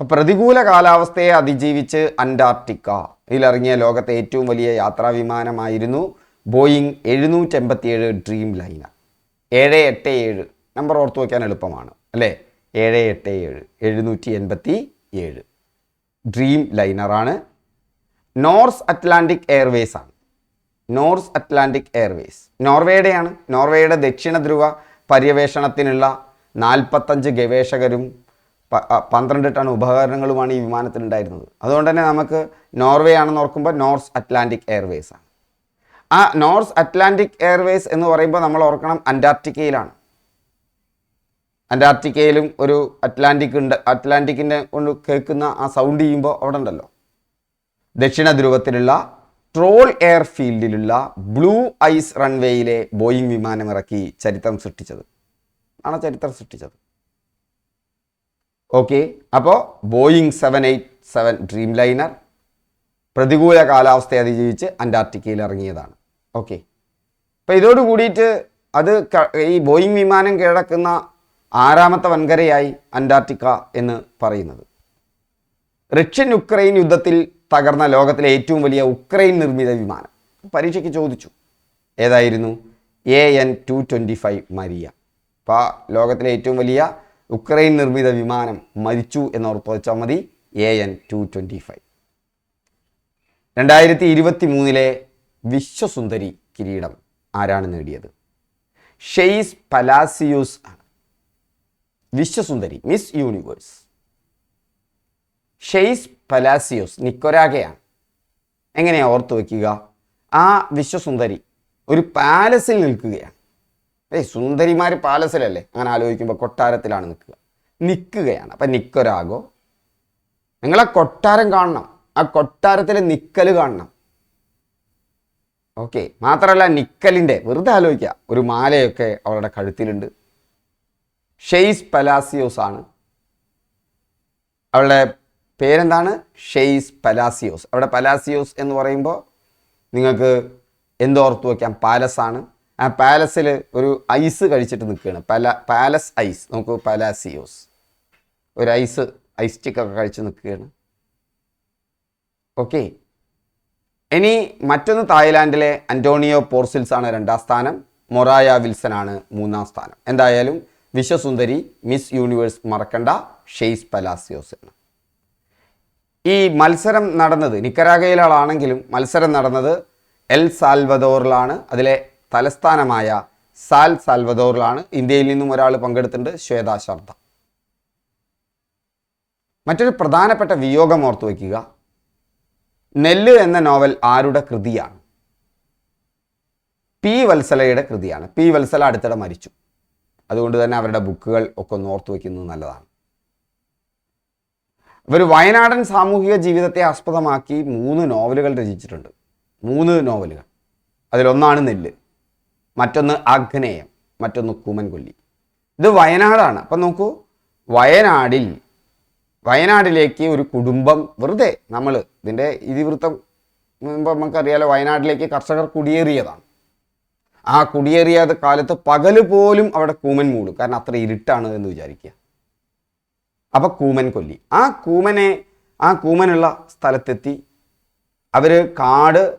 അപ്പോൾ പ്രതികൂല കാലാവസ്ഥയെ അതിജീവിച്ച് അന്റാർട്ടിക്ക. ഇതിലിറങ്ങിയ ലോകത്തെ ഏറ്റവും വലിയ യാത്രാ വിമാനമായിരുന്നു ബോയിങ് എഴുന്നൂറ്റി എൺപത്തിയേഴ് ഡ്രീം ലൈനർ. ഏഴ് എട്ട് ഏഴ്. നമ്പർ ഓർത്ത് വയ്ക്കാൻ എളുപ്പമാണ് അല്ലേ? ഏഴ് എട്ട് ഏഴ് എഴുന്നൂറ്റി എൺപത്തി ഏഴ് ഡ്രീം ലൈനറാണ്. നോർത്ത് അറ്റ്ലാന്റിക് എയർവേസ് ആണ് നോർത്ത് അറ്റ്ലാന്റിക് എയർവേസ് നോർവേയുടെയാണ്. നോർവേയുടെ ദക്ഷിണ ധ്രുവ പര്യവേഷണത്തിനുള്ള നാൽപ്പത്തഞ്ച് ഗവേഷകരും പന്ത്രണ്ട് ടൺ ഉപകരണങ്ങളുമാണ് ഈ വിമാനത്തിനുണ്ടായിരുന്നത് അതുകൊണ്ട് തന്നെ നമുക്ക് നോർവേ ആണെന്ന് ഓർക്കുമ്പോൾ നോർത്ത് അറ്റ്ലാന്റിക് എയർവേസ് ആണ്. ആ നോർത്ത് അറ്റ്ലാന്റിക് എയർവേസ് എന്ന് പറയുമ്പോൾ നമ്മൾ ഓർക്കണം അന്റാർട്ടിക്കയിലാണ്. അന്റാർട്ടിക്കയിലും ഒരു അറ്റ്ലാന്റിക് ഉണ്ട്. അറ്റ്ലാന്റിക്കിന്റെ കൊണ്ട് കേൾക്കുന്ന ആ സൗണ്ട് ചെയ്യുമ്പോൾ അവിടെ ഉണ്ടല്ലോ. ദക്ഷിണ ധ്രുവത്തിലുള്ള ട്രോൾ എയർ ഫീൽഡിലുള്ള ബ്ലൂ ഐസ് റൺവേയിലെ ബോയിങ് വിമാനം ഇറക്കി ചരിത്രം സൃഷ്ടിച്ചത്. ആണ് ചരിത്രം സൃഷ്ടിച്ചത്. ഓക്കെ അപ്പോൾ Boeing seven eight seven Dreamliner പ്രതികൂല കാലാവസ്ഥയെ അതിജീവിച്ച് അന്റാർട്ടിക്കയിൽ ഇറങ്ങിയതാണ്. ഓക്കെ അപ്പോൾ ഇതോട് കൂടിയിട്ട് അത് ഈ ബോയിങ് വിമാനം കീഴടക്കുന്ന ആറാമത്തെ വൻകരയായി അന്റാർട്ടിക്ക എന്ന് പറയുന്നത്. റഷ്യൻ ഉക്രൈൻ യുദ്ധത്തിൽ തകർന്ന ലോകത്തിലെ ഏറ്റവും വലിയ ഉക്രൈൻ നിർമ്മിത വിമാനം. പരീക്ഷയ്ക്ക് ചോദിച്ചു. ഏതായിരുന്നു? A N two twenty five Mriya അപ്പോൾ ലോകത്തിലെ ഏറ്റവും വലിയ ഉക്രൈൻ നിർമ്മിത വിമാനം മരിച്ചു എന്നോർത്ത് വെച്ചാൽ മതി. A N two twenty five രണ്ടായിരത്തി ഇരുപത്തി മൂന്നിലെ വിശ്വസുന്ദരി കിരീടം ആരാണ് നേടിയത്? ഷെയ്സ് പലാസിയോസ് ആണ്. വിശ്വസുന്ദരി മിസ് യൂണിവേഴ്സ് ഷെയ്സ് പലാസിയോസ് നിക്കൊരാഗയാണ്. എങ്ങനെയാണ് ഓർത്ത് വയ്ക്കുക ആ വിശ്വസുന്ദരി ഒരു പാലസിൽ നിൽക്കുകയാണ്. ഏയ് സുന്ദരിമാർ പാലസിലല്ലേ? അങ്ങനെ ആലോചിക്കുമ്പോൾ കൊട്ടാരത്തിലാണ് നിൽക്കുക. നിൽക്കുകയാണ്. അപ്പം നിൽക്കൊരാകോ നിങ്ങളെ കൊട്ടാരം കാണണം. ആ കൊട്ടാരത്തിലെ നിക്കൽ കാണണം. ഓക്കെ. മാത്രമല്ല നിക്കലിന്റെ വെറുതെ ആലോചിക്കുക. ഒരു മാലയൊക്കെ അവളുടെ കഴുത്തിലുണ്ട്. ഷെയ്സ് പലാസിയോസ് ആണ്. അവളുടെ പേരെന്താണ്? ഷെയ്സ് പലാസിയോസ്. അവിടെ പലാസിയോസ് എന്ന് പറയുമ്പോൾ നിങ്ങൾക്ക് എന്തോർത്ത് വയ്ക്കാം പാലസാണ് ആ പാലസിൽ ഒരു ഐസ് കഴിച്ചിട്ട് നിൽക്കുകയാണ്. പല പാലസ് ഐസ്. നമുക്ക് പലാസിയോസ്. ഒരു ഐസ് ഐസ് സ്റ്റിക്കൊക്കെ കഴിച്ച് നിൽക്കുകയാണ്. ഓക്കെ. ഇനി മറ്റൊന്ന് തായ്ലാൻഡിലെ അന്റോണിയോ പോർസിൽസ് ആണ് രണ്ടാം സ്ഥാനം. മൊറായ വിൽസൺ ആണ് മൂന്നാം സ്ഥാനം. എന്തായാലും വിശ്വസുന്ദരി മിസ് യൂണിവേഴ്സ് മറക്കണ്ട ഷെയ്സ് പലാസിയോസ് ആണ്. ഈ മത്സരം നടന്നത് നിക്കരാഗയിലാണെങ്കിലും മത്സരം നടന്നത് എൽ സാൽവദോറിലാണ്. അതിലെ തലസ്ഥാനമായ സാൽ സാൽവദോറിലാണ് ഇന്ത്യയിൽ നിന്നും ഒരാൾ പങ്കെടുത്തിട്ടുണ്ട് ശ്വേതാ ശർദ്ദ മറ്റൊരു പ്രധാനപ്പെട്ട വിയോഗം ഓർത്തു വയ്ക്കുക. നെല്ല് എന്ന നോവൽ ആരുടെ കൃതിയാണ്? പി വത്സലയുടെ കൃതിയാണ്. പി വത്സല അടുത്തിടെ മരിച്ചു. അതുകൊണ്ട് തന്നെ അവരുടെ ബുക്കുകൾ ഒക്കെ ഒന്ന് ഓർത്തു വയ്ക്കുന്നത് നല്ലതാണ്. ഇവർ വയനാടൻ സാമൂഹിക ജീവിതത്തെ ആസ്പദമാക്കി മൂന്ന് നോവലുകൾ രചിച്ചിട്ടുണ്ട്. മൂന്ന് നോവലുകൾ. അതിലൊന്നാണ് നെല്ല്. മറ്റൊന്ന് ആഗ്നേയം മറ്റൊന്ന് കുമൻകൊല്ലി. ഇത് വയനാടാണ്. അപ്പം നോക്കൂ വയനാടിൽ വയനാട്ടിലേക്ക് ഒരു കുടുംബം വെറുതെ നമ്മൾ ഇതിന്റെ ഇതിവൃത്തം മുമ്പ് നമുക്കറിയാലോ വയനാട്ടിലേക്ക് കർഷകർ കുടിയേറിയതാണ്. ആ കുടിയേറിയ കാലത്ത് പകൽ പോലും അവിടെ കൂമൻ മൂടും. കാരണം അത്ര ഇരുട്ടാണ് എന്ന് വിചാരിക്കുക. അപ്പം കൂമൻ കൊല്ലി ആ കൂമനെ ആ കൂമനുള്ള സ്ഥലത്തെത്തി അവർ കാട്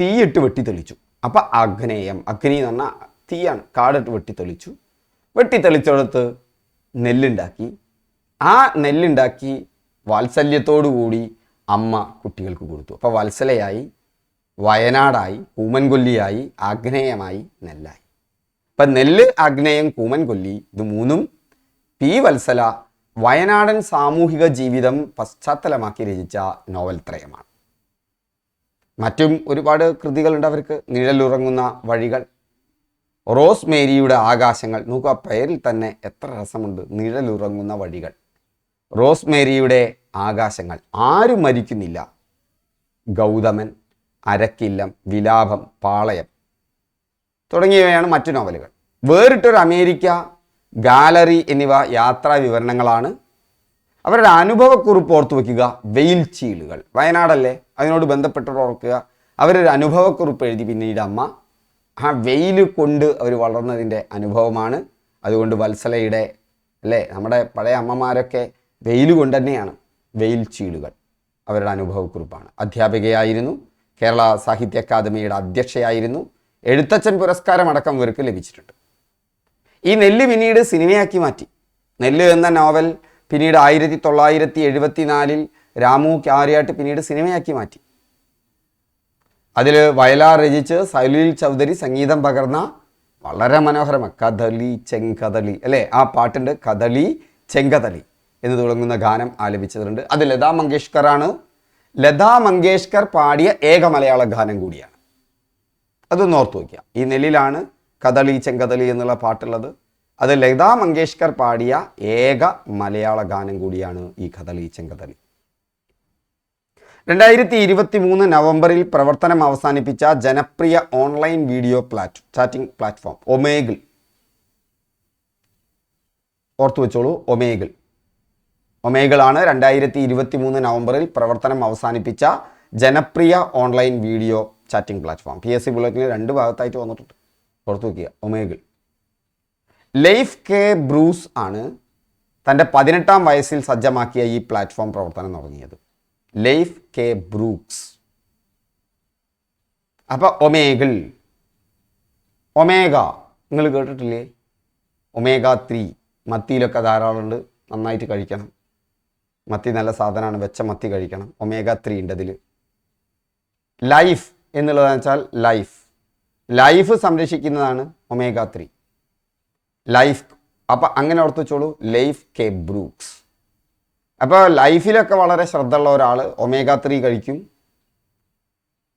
തീയിട്ട് വെട്ടിത്തെളിച്ചു അപ്പം അഗ്നേയം. അഗ്നി എന്ന് പറഞ്ഞാൽ തീയാണ്. കാടിട്ട് വെട്ടിത്തെളിച്ചു വെട്ടിത്തെളിച്ചെടുത്ത് നെല്ലുണ്ടാക്കി. ആ നെല്ലുണ്ടാക്കി വാത്സല്യത്തോടുകൂടി അമ്മ കുട്ടികൾക്ക് കൊടുത്തു. അപ്പോൾ വത്സലയായി വയനാടായി കൂമൻകൊല്ലിയായി ആഗ്നേയമായി നെല്ലായി. അപ്പം നെല്ല് ആഗ്നേയം കൂമൻകൊല്ലി ഇത് മൂന്നും പി വത്സല വയനാടൻ സാമൂഹിക ജീവിതം പശ്ചാത്തലമാക്കി രചിച്ച നോവൽ ത്രയമാണ് മറ്റും ഒരുപാട് കൃതികളുണ്ട് അവർക്ക്. നിഴലുറങ്ങുന്ന വഴികൾ. റോസ് മേരിയുടെ ആകാശങ്ങൾ. നോക്കുക പേരിൽ തന്നെ എത്ര രസമുണ്ട്. നിഴലുറങ്ങുന്ന വഴികൾ. റോസ് മേരിയുടെ ആകാശങ്ങൾ. ആരും മരിക്കുന്നില്ല. ഗൗതമൻ അരക്കില്ലം വിലാപം പാളയം തുടങ്ങിയവയാണ് മറ്റു നോവലുകൾ. വേറിട്ടൊരു അമേരിക്ക ഗാലറി എന്നിവ യാത്രാ വിവരണങ്ങളാണ്. അവരുടെ അനുഭവക്കുറിപ്പ് ഓർത്തു വയ്ക്കുക വെയിൽ ചീലുകൾ വയനാടല്ലേ? അതിനോട് ബന്ധപ്പെട്ട് ഓർക്കുക. അവരൊരു അനുഭവക്കുറിപ്പ് എഴുതി പിന്നീട് അമ്മ ആ വെയിൽ കൊണ്ട് അവർ വളർന്നതിന്റെ അനുഭവമാണ്. അതുകൊണ്ട് വത്സലയുടെ അല്ലേ നമ്മുടെ പഴയ അമ്മമാരൊക്കെ വെയിൽ കൊണ്ട് തന്നെയാണ് വെയിൽ ചീടുകൾ അവരുടെ അനുഭവക്കുറിപ്പാണ്. അധ്യാപികയായിരുന്നു കേരള സാഹിത്യ അക്കാദമിയുടെ അധ്യക്ഷയായിരുന്നു. എഴുത്തച്ഛൻ പുരസ്കാരം അടക്കം ഇവർക്ക് ലഭിച്ചിട്ടുണ്ട്. ഈ നെല്ല് പിന്നീട് സിനിമയാക്കി മാറ്റി. നെല്ല് എന്ന നോവൽ പിന്നീട് ആയിരത്തി തൊള്ളായിരത്തി എഴുപത്തി നാലിൽ രാമു ക്യാരിയായിട്ട് പിന്നീട് സിനിമയാക്കി മാറ്റി. അതിൽ വയലാർ രചിച്ച് സലീൽ ചൗധരി സംഗീതം പകർന്ന വളരെ മനോഹരമാണ് കഥളി ചെങ്കഥളി അല്ലേ? ആ പാട്ടുണ്ട് കഥളി ചെങ്കഥളി എന്ന് തുടങ്ങുന്ന ഗാനം ആലപിച്ചതുണ്ട് അത് ലതാ മങ്കേഷ്കറാണ്. ലതാ മങ്കേഷ്കർ പാടിയ ഏക മലയാള ഗാനം കൂടിയാണ്. അതൊന്ന് ഓർത്ത് വയ്ക്കുക. ഈ നെല്ലിലാണ് കഥളി ചെങ്കഥളി എന്നുള്ള പാട്ടുള്ളത്. അത് ലതാ മങ്കേഷ്കർ പാടിയ ഏക മലയാള ഗാനം കൂടിയാണ് ഈ കഥളി ചെങ്കഥളി രണ്ടായിരത്തി ഇരുപത്തി മൂന്ന് നവംബറിൽ പ്രവർത്തനം അവസാനിപ്പിച്ച ജനപ്രിയ online video plat chatting platform Omegle. ഓർത്തു വെച്ചോളൂ ഒമേഗിൾ. ഒമേഗിളാണ് രണ്ടായിരത്തി ഇരുപത്തി മൂന്ന് നവംബറിൽ പ്രവർത്തനം അവസാനിപ്പിച്ച ജനപ്രിയ online video chatting platform. P S C ബുള്ളറ്റിന് രണ്ട് ഭാഗത്തായിട്ട് വന്നിട്ടുണ്ട്. ഓർത്തു വയ്ക്കുക ഒമേഗിൾ. ലൈഫ് കെ ബ്രൂസ് ആണ് തന്റെ പതിനെട്ടാം വയസ്സിൽ സജ്ജമാക്കിയ ഈ പ്ലാറ്റ്ഫോം പ്രവർത്തനം തുടങ്ങിയത്. Leif K Brooks. അപ്പോൾ ഒമേഗിൾ. ഒമേഗ. നിങ്ങൾ കേട്ടിട്ടില്ലേ? Omega three. മത്തിയിലൊക്കെ ധാരാളമുണ്ട്. നന്നായിട്ട് കഴിക്കണം. മത്തി നല്ല സാധനമാണ്. വെച്ച മത്തി കഴിക്കണം. ഒമേഗ ത്രീ ഉണ്ട് അതിൽ ലൈഫ് എന്നുള്ളതെന്ന് വെച്ചാൽ ലൈഫ്. ലൈഫ് സംരക്ഷിക്കുന്നതാണ് ഒമേഗ ത്രീ. ലൈഫ്. അപ്പം അങ്ങനെ ഓർത്ത് വെച്ചോളൂ. Leif K Brooks. അപ്പോൾ ലൈഫിലൊക്കെ വളരെ ശ്രദ്ധയുള്ള ഒരാൾ ഒമേഗ ത്രീ കഴിക്കും.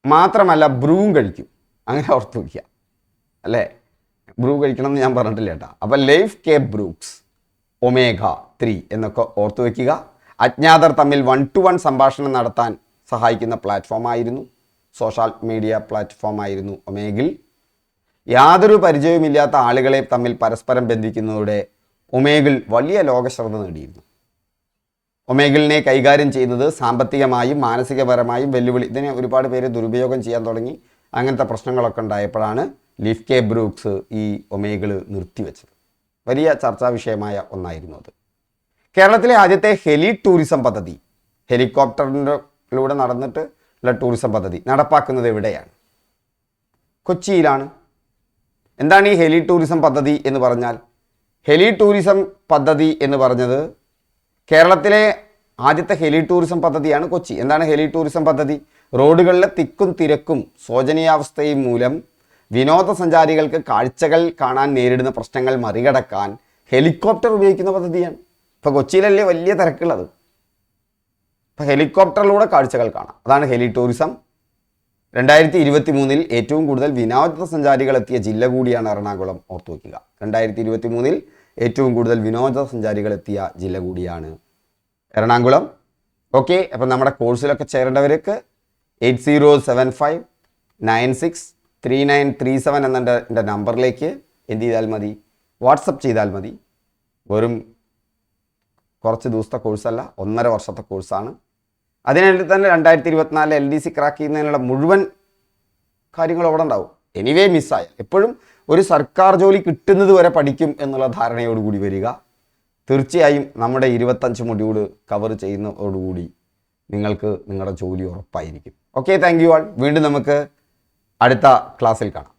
മാത്രമല്ല ബ്രൂവും കഴിക്കും. അങ്ങനെ ഓർത്ത് വയ്ക്കുക അല്ലേ? ബ്രൂ കഴിക്കണം എന്ന് ഞാൻ പറഞ്ഞിട്ടില്ല കേട്ടോ. അപ്പോൾ Leif K Brooks Omega three എന്നൊക്കെ ഓർത്ത് വയ്ക്കുക അജ്ഞാതർ തമ്മിൽ വൺ ടു വൺ സംഭാഷണം നടത്താൻ സഹായിക്കുന്ന പ്ലാറ്റ്ഫോമായിരുന്നു സോഷ്യൽ മീഡിയ പ്ലാറ്റ്ഫോമായിരുന്നു ഒമേഗിൽ. യാതൊരു പരിചയവുമില്ലാത്ത ആളുകളെ തമ്മിൽ പരസ്പരം ബന്ധിക്കുന്നതോടെ ഒമേഗിൽ വലിയ ലോകശ്രദ്ധ നേടിയിരുന്നു. ഒമേഗിളിനെ കൈകാര്യം ചെയ്യുന്നത് സാമ്പത്തികമായും മാനസികപരമായും വെല്ലുവിളി. ഇതിനെ ഒരുപാട് പേര് ദുരുപയോഗം ചെയ്യാൻ തുടങ്ങി. അങ്ങനത്തെ പ്രശ്നങ്ങളൊക്കെ ഉണ്ടായപ്പോഴാണ് ലിഫ് കെ ബ്രൂക്സ് ഈ ഒമേഗിൾ നിർത്തിവെച്ചത്. വലിയ ചർച്ചാ വിഷയമായ ഒന്നായിരുന്നു അത്. കേരളത്തിലെ ആദ്യത്തെ ഹെലി ടൂറിസം പദ്ധതി ഹെലികോപ്റ്ററിലൂടെ നടന്നിട്ട് ഉള്ള ടൂറിസം പദ്ധതി നടപ്പാക്കുന്നത് എവിടെയാണ്? കൊച്ചിയിലാണ്. എന്താണ് ഈ ഹെലി ടൂറിസം പദ്ധതി എന്ന് പറഞ്ഞാൽ? ഹെലി ടൂറിസം പദ്ധതി എന്ന് പറഞ്ഞത് കേരളത്തിലെ ആദ്യത്തെ ഹെലി ടൂറിസം പദ്ധതിയാണ് കൊച്ചി. എന്താണ് ഹെലി ടൂറിസം പദ്ധതി? റോഡുകളിലെ തിക്കും തിരക്കും ശോചനീയാവസ്ഥയും മൂലം വിനോദസഞ്ചാരികൾക്ക് കാഴ്ചകൾ കാണാൻ നേരിടുന്ന പ്രശ്നങ്ങൾ മറികടക്കാൻ ഹെലികോപ്റ്റർ ഉപയോഗിക്കുന്ന പദ്ധതിയാണ്. ഇപ്പോൾ കൊച്ചിയിലല്ലേ വലിയ തിരക്കുള്ളത്. ഇപ്പോൾ ഹെലികോപ്റ്ററിലൂടെ കാഴ്ചകൾ കാണാം. അതാണ് ഹെലി ടൂറിസം രണ്ടായിരത്തി ഇരുപത്തി മൂന്നിൽ ഏറ്റവും കൂടുതൽ വിനോദസഞ്ചാരികൾ എത്തിയ ജില്ല കൂടിയാണ് എറണാകുളം. ഓർത്തു വയ്ക്കുക രണ്ടായിരത്തി ഇരുപത്തി മൂന്നിൽ ഏറ്റവും കൂടുതൽ വിനോദസഞ്ചാരികൾ എത്തിയ ജില്ല കൂടിയാണ് എറണാകുളം. ഓക്കെ അപ്പം നമ്മുടെ കോഴ്സിലൊക്കെ ചേരേണ്ടവർക്ക് eight zero seven five nine six three nine three seven എന്നെ എന്റെ നമ്പറിലേക്ക് എന്ത് ചെയ്താൽ മതി? വാട്സപ്പ് ചെയ്താൽ മതി. വെറും കുറച്ച് ദിവസത്തെ കോഴ്സല്ല ഒന്നര വർഷത്തെ കോഴ്സാണ്. അതിനായിട്ട് തന്നെ രണ്ടായിരത്തി ഇരുപത്തിനാലിൽ എൽ ഡി സി ക്രാക്ക് ചെയ്യുന്നതിനുള്ള മുഴുവൻ കാര്യങ്ങളും അവിടെ ഉണ്ടാവും. എനിവേ മിസ്സായ എപ്പോഴും ഒരു സർക്കാർ ജോലി കിട്ടുന്നത് വരെ പഠിക്കും എന്നുള്ള ധാരണയോടുകൂടി വരിക. തീർച്ചയായും നമ്മുടെ ഇരുപത്തഞ്ച് മൊഡ്യൂൾ കവർ ചെയ്യുന്നതോടുകൂടി നിങ്ങൾക്ക് നിങ്ങളുടെ ജോലി ഉറപ്പായിരിക്കും. ഓക്കെ താങ്ക് യു ആൾ വീണ്ടും നമുക്ക് അടുത്ത ക്ലാസ്സിൽ കാണാം.